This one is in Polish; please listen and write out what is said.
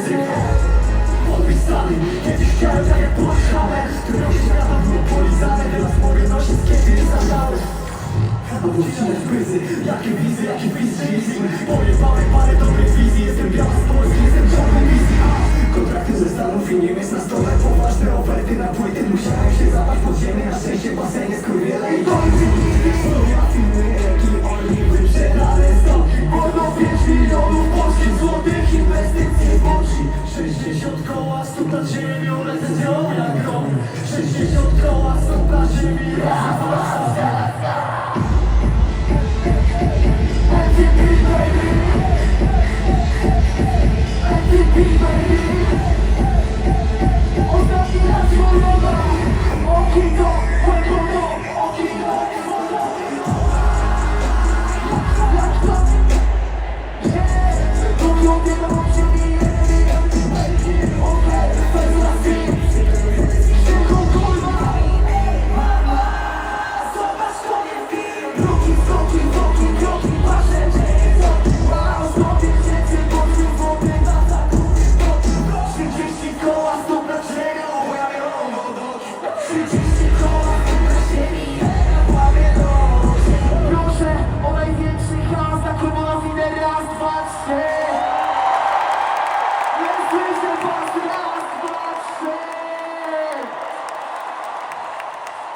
język Podpisany, kiedyś chciałem tak jak płaszczałem Trochę się rada było polizane, teraz mogę nosić kiedy zabrałem Opuściłem spryzy, jakie wizy, jakie wizji Pojebałem parę dobrych wizji, jestem biały z Polski, jestem czarny wizji Kontrakty ze Stanów i Niemiec na stole Poważne oferty na płyty, musiałem się zabrać pod ziemię Na szczęście basenie, skurwiele i to Baby